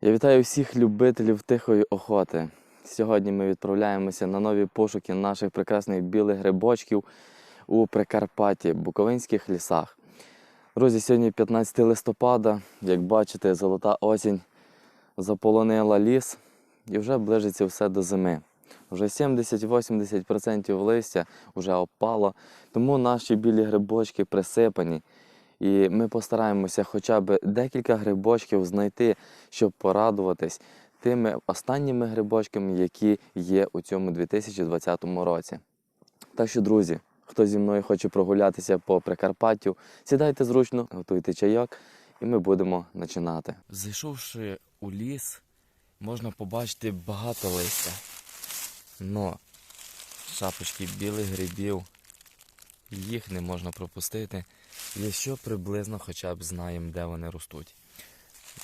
Я вітаю всіх любителів тихої охоти. Сьогодні ми відправляємося на нові пошуки наших прекрасних білих грибочків у Прикарпатті, Буковинських лісах. Друзі, сьогодні 15 листопада, як бачите, золота осінь заполонила ліс і вже ближиться все до зими. Вже 70-80% листя вже опало, тому наші білі грибочки присипані. І ми постараємося хоча б декілька грибочків знайти, щоб порадуватись тими останніми грибочками, які є у цьому 2020 році. Так що, друзі, хто зі мною хоче прогулятися по Прикарпаттю, сідайте зручно, готуйте чайок, і ми будемо починати. Зайшовши у ліс, можна побачити багато листя. Но шапочки білих грибів, їх не можна пропустити. Якщо приблизно хоча б знаємо, де вони ростуть.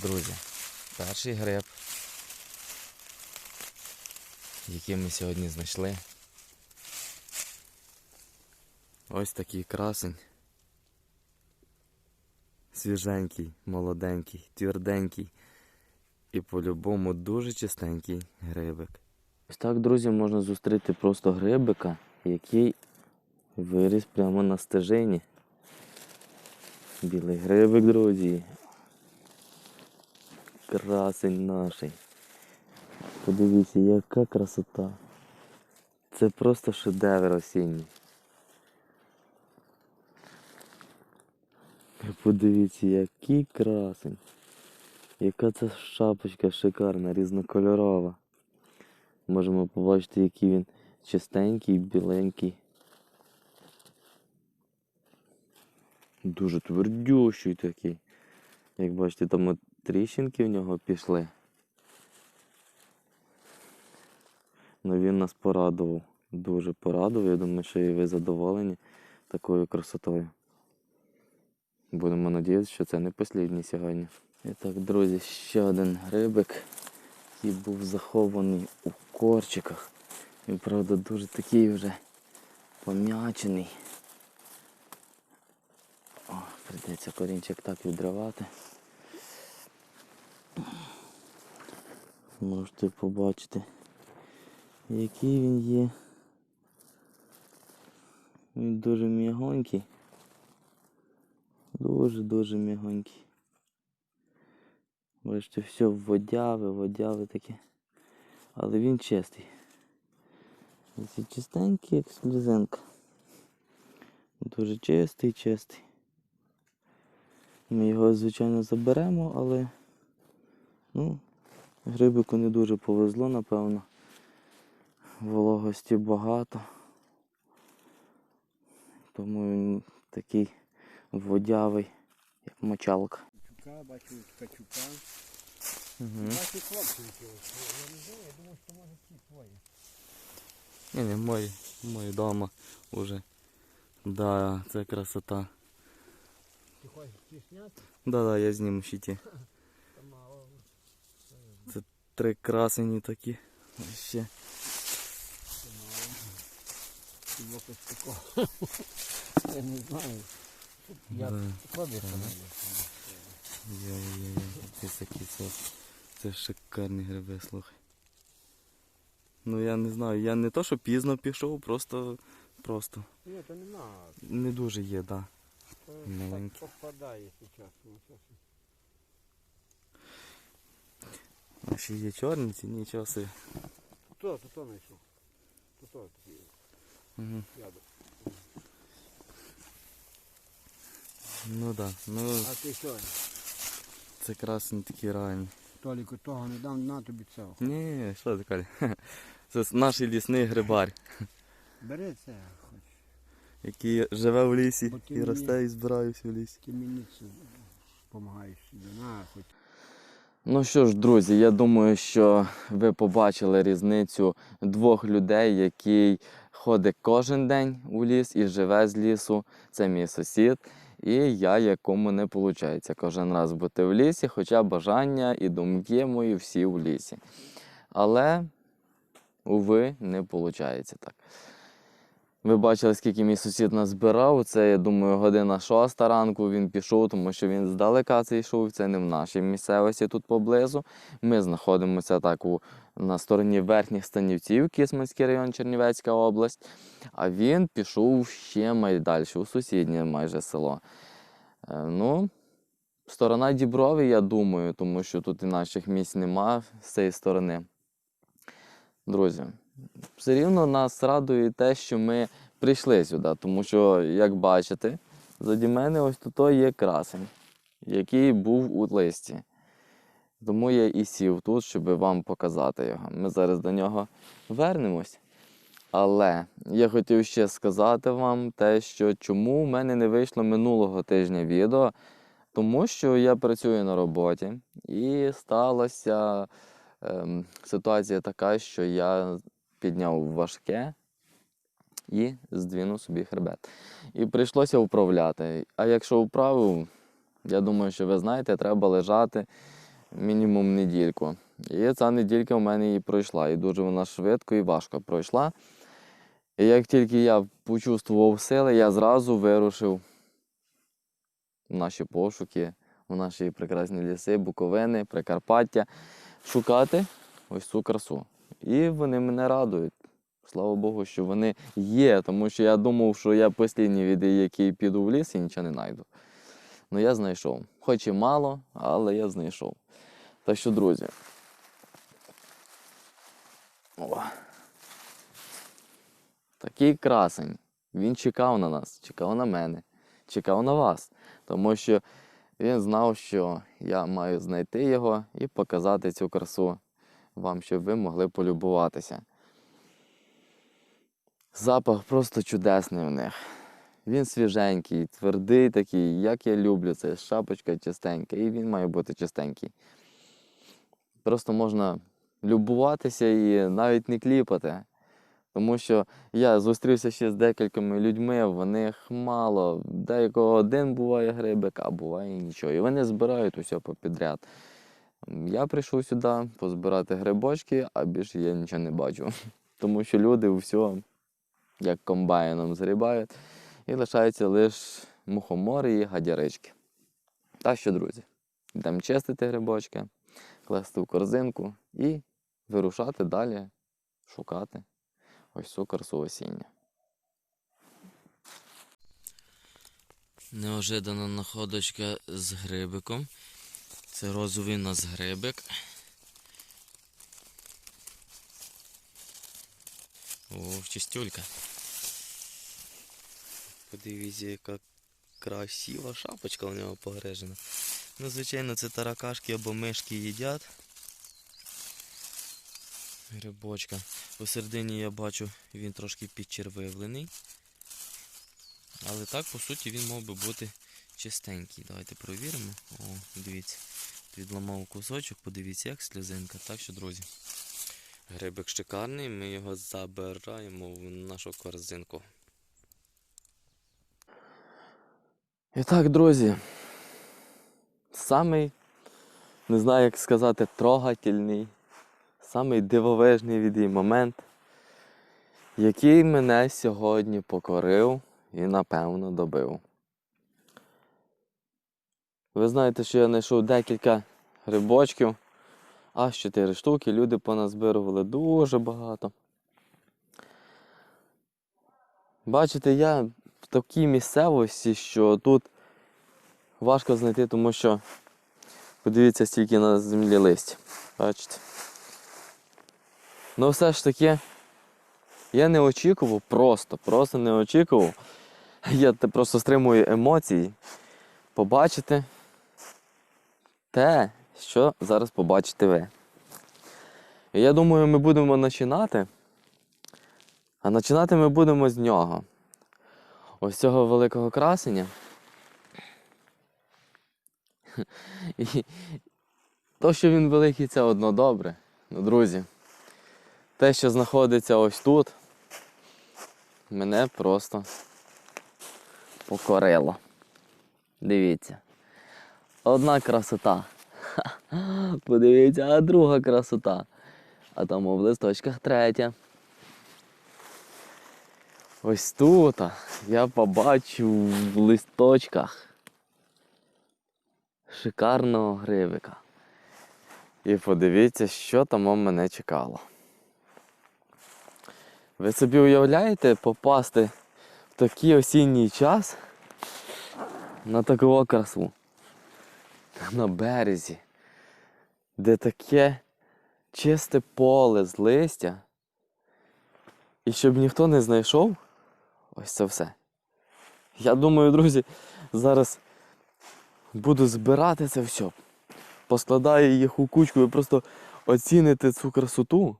Друзі, перший гриб, який ми сьогодні знайшли. Ось такий красень. Свіженький, молоденький, тверденький і по-любому дуже чистенький грибик. Ось так, друзі, можна зустріти просто грибика, який виріс прямо на стежині. Білий грибик, друзі. Красень наший. Подивіться, яка красота. Це просто шедевр осінній. Подивіться, який красень. Яка це шапочка шикарна, різнокольорова. Можемо побачити, який він чистенький, біленький. Дуже твердющий такий. Як бачите, там от тріщинки в нього пішли. Ну він нас порадував. Дуже порадував. Я думаю, що і ви задоволені такою красотою. Будемо надіятися, що це не послідній сьогодні. І так, друзі, ще один грибик, який був захований у корчиках. Він, правда, дуже такий вже пом'ячений. О, прийдеться корінчик так відривати. Можете побачити, який він є. Він дуже м'ягонький. Дуже-дуже м'ягонький. Бачите, все водяве, водяве таке. Але він чистий. Ці чистенький, як слізинка. Дуже чистий, чистий. Ми його, звичайно, заберемо, але ну, грибику не дуже повезло, напевно. Вологості багато. Тому він такий водявий, як мочалка. Качука, бачу качука. Угу. Бачу якогось. Я не знаю, я думав, що може ті твої. Ні, не мої, мої дома уже. Да, це красота. Ти хочеш ті зняти? Да, да, я зніму ще ті. Та. Три красені такі. Ще. Ти. Я не знаю. Я Да. пробую Є, є, є. Це це, це шикарні гриби, слухай. Ну я не знаю, я не то, що пізно пішов, просто. Просто. Ні, то не надо. Не дуже є, да. Маленький. так попадає зараз. Ну. А ще є чорниці, нічого собі. Хто, то то знайшов? То то такі. Угу. Ну так, да. ну А ти що? це красні такі реальні. Толіку того не дам, на тобі цього. Ні, що ти Коля? Це наш лісний грибар, Бери це. Який живе в лісі Бо ти і мені- росте і збирається в лісі. Ти мені це допомагаєш собі. На, хоч. Ну що ж, друзі, я думаю, що ви побачили різницю двох людей, який ходить кожен день у ліс і живе з лісу. Це мій сусід. І я, якому не виходить кожен раз бути в лісі, хоча бажання і думки мої всі в лісі. Але, уви, не виходить так. Ви бачили, скільки мій сусід назбирав. Це, я думаю, година шоста ранку він пішов, тому що він здалека це йшов. Це не в нашій місцевості тут поблизу. Ми знаходимося так у, на стороні верхніх станівців, Кисманський район, Чернівецька область. А він пішов ще майдалі, у сусіднє майже село. Е, ну, сторона Діброви, я думаю, тому що тут і наших місць нема з цієї сторони. Друзі, все рівно нас радує те, що ми прийшли сюди, тому що, як бачите, заді мене ось тут є красень, який був у листі. Тому я і сів тут, щоб вам показати його. Ми зараз до нього вернемось. Але я хотів ще сказати вам те, що чому в мене не вийшло минулого тижня відео, тому що я працюю на роботі і сталася ем, ситуація така, що я підняв важке і здвинув собі хребет. І прийшлося вправляти. А якщо вправив, я думаю, що ви знаєте, треба лежати мінімум недільку. І ця неділька в мене і пройшла. І дуже вона швидко і важко пройшла. І як тільки я почувствував сили, я зразу вирушив в наші пошуки, в наші прекрасні ліси, Буковини, Прикарпаття, шукати ось цю красу. І вони мене радують. Слава Богу, що вони є, тому що я думав, що я послідній від який піду в ліс і нічого не знайду. Ну я знайшов. Хоч і мало, але я знайшов. Так що, друзі. О. Такий красень. Він чекав на нас, чекав на мене, чекав на вас. Тому що він знав, що я маю знайти його і показати цю красу вам, щоб ви могли полюбуватися. Запах просто чудесний в них. Він свіженький, твердий такий, як я люблю. Це шапочка чистенька, і він має бути чистенький. Просто можна любуватися і навіть не кліпати. Тому що я зустрівся ще з декількома людьми, в них мало. Деякого один буває грибик, а буває нічого. І вони збирають усе попідряд. Я прийшов сюди позбирати грибочки, а більше я нічого не бачу. Тому що люди все як комбайном згрібають. І лишаються лише мухомори і гадярички. Так що, друзі, йдемо чистити грибочки, класти в корзинку і вирушати далі, шукати ось цю красу осіння. Неожидана находочка з грибиком. Це розовий у нас грибик. О, чистюлька. Подивіться, яка красива шапочка у нього погрежена. Ну, звичайно, це таракашки або мишки їдять. Грибочка. Посередині я бачу, він трошки підчервивлений. Але так, по суті, він мав би бути чистенький. Давайте провіримо. О, дивіться. Відламав кусочок, подивіться, як сльозинка. Так що, друзі, грибик шикарний, ми його забираємо в нашу корзинку. І так, друзі, самий, не знаю, як сказати, трогательний, самий дивовижний від її момент, який мене сьогодні покорив і, напевно, добив. Ви знаєте, що я знайшов декілька грибочків, аж 4 штуки, люди поназбирували дуже багато. Бачите, я в такій місцевості, що тут важко знайти, тому що подивіться, стільки на землі листя. Бачите? Ну все ж таки, я не очікував, просто, просто не очікував. Я просто стримую емоції. Побачити те, що зараз побачите ви. Я думаю, ми будемо починати. А починати ми будемо з нього. Ось цього великого красення. І то, що він великий, це одно добре. Ну, друзі, те, що знаходиться ось тут, мене просто покорило. Дивіться. Одна красота. Подивіться, а друга красота. А там в листочках третя. Ось тут я побачив в листочках шикарного гривика. І подивіться, що там мене чекало. Ви собі уявляєте попасти в такий осінній час на таку красу? На березі, де таке чисте поле з листя. І щоб ніхто не знайшов, ось це все. Я думаю, друзі, зараз буду збирати це все. Поскладаю їх у кучку, ви просто оціните цю красоту.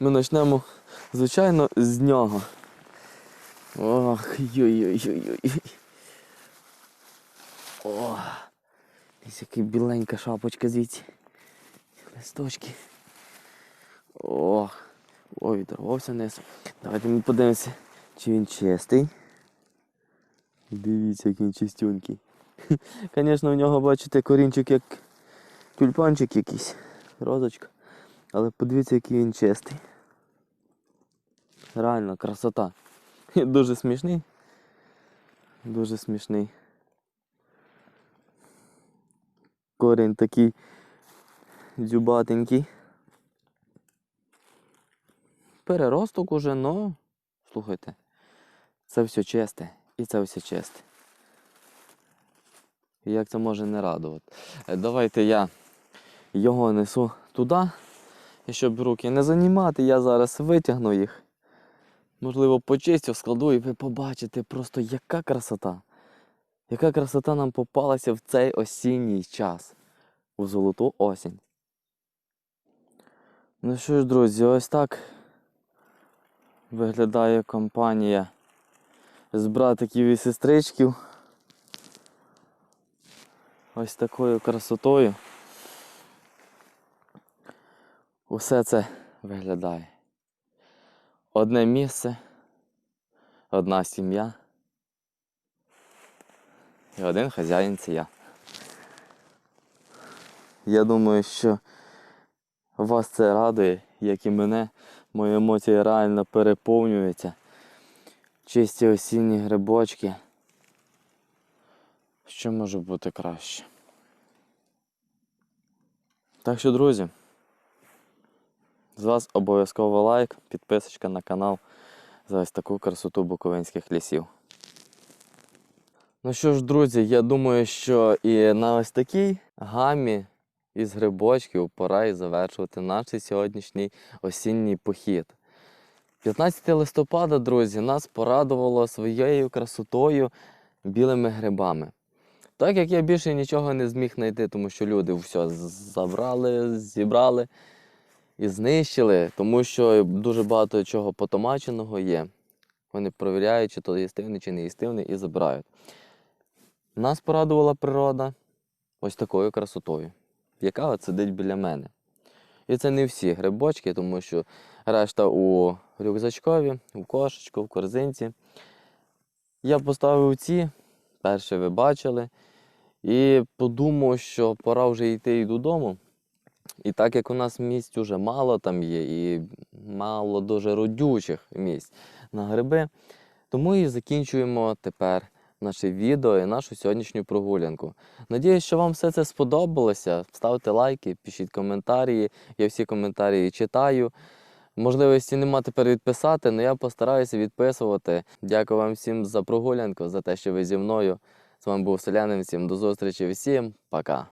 Ми почнемо, звичайно, з нього. Ох, йой-йой-йой-йой. О, ось яка біленька шапочка звідси. Листочки. Ох, ой, відорвався вниз. Давайте ми подивимося, чи він чистий. Дивіться, який він чистюнький. Звісно, в нього, бачите, корінчик як тюльпанчик якийсь, розочка. Але подивіться, який він чистий. Реально, красота. Дуже смішний. Дуже смішний. Корінь такий дзюбатенький. Переросток уже, но слухайте, це все чисте і це все чисте. Як це може не радувати? Е, Давайте я його несу туди. Щоб руки не займати, я зараз витягну їх. Можливо, почистю, складу і ви побачите просто яка красота. Яка красота нам попалася в цей осінній час. У золоту осінь. Ну що ж, друзі, ось так виглядає компанія з братиків і сестричків. Ось такою красотою. Усе це виглядає. Одне місце, одна сім'я і один хазяїн це я. Я думаю, що вас це радує, як і мене. Мої емоції реально переповнюються. Чисті осінні грибочки. Що може бути краще? Так що, друзі, з вас обов'язково лайк, підписочка на канал за ось таку красоту буковинських лісів. Ну що ж, друзі, я думаю, що і на ось такій гамі із грибочків пора і завершувати наш сьогоднішній осінній похід. 15 листопада, друзі, нас порадувало своєю красотою білими грибами. Так як я більше нічого не зміг знайти, тому що люди все забрали, зібрали і знищили, тому що дуже багато чого потомаченого є. Вони перевіряють, чи то їстивний, чи не їстивний, і забирають. Нас порадувала природа ось такою красотою, яка от сидить біля мене. І це не всі грибочки, тому що решта у рюкзачкові, у кошечку, в корзинці. Я поставив ці, перші ви бачили, і подумав, що пора вже йти і додому. І так як у нас місць уже мало там є, і мало дуже родючих місць на гриби, тому і закінчуємо тепер наше відео і нашу сьогоднішню прогулянку. Надіюсь, що вам все це сподобалося. Ставте лайки, пишіть коментарі. Я всі коментарі читаю. Можливості нема тепер відписати, але я постараюся відписувати. Дякую вам всім за прогулянку, за те, що ви зі мною. З вами був Селянин. Всім до зустрічі, всім пока.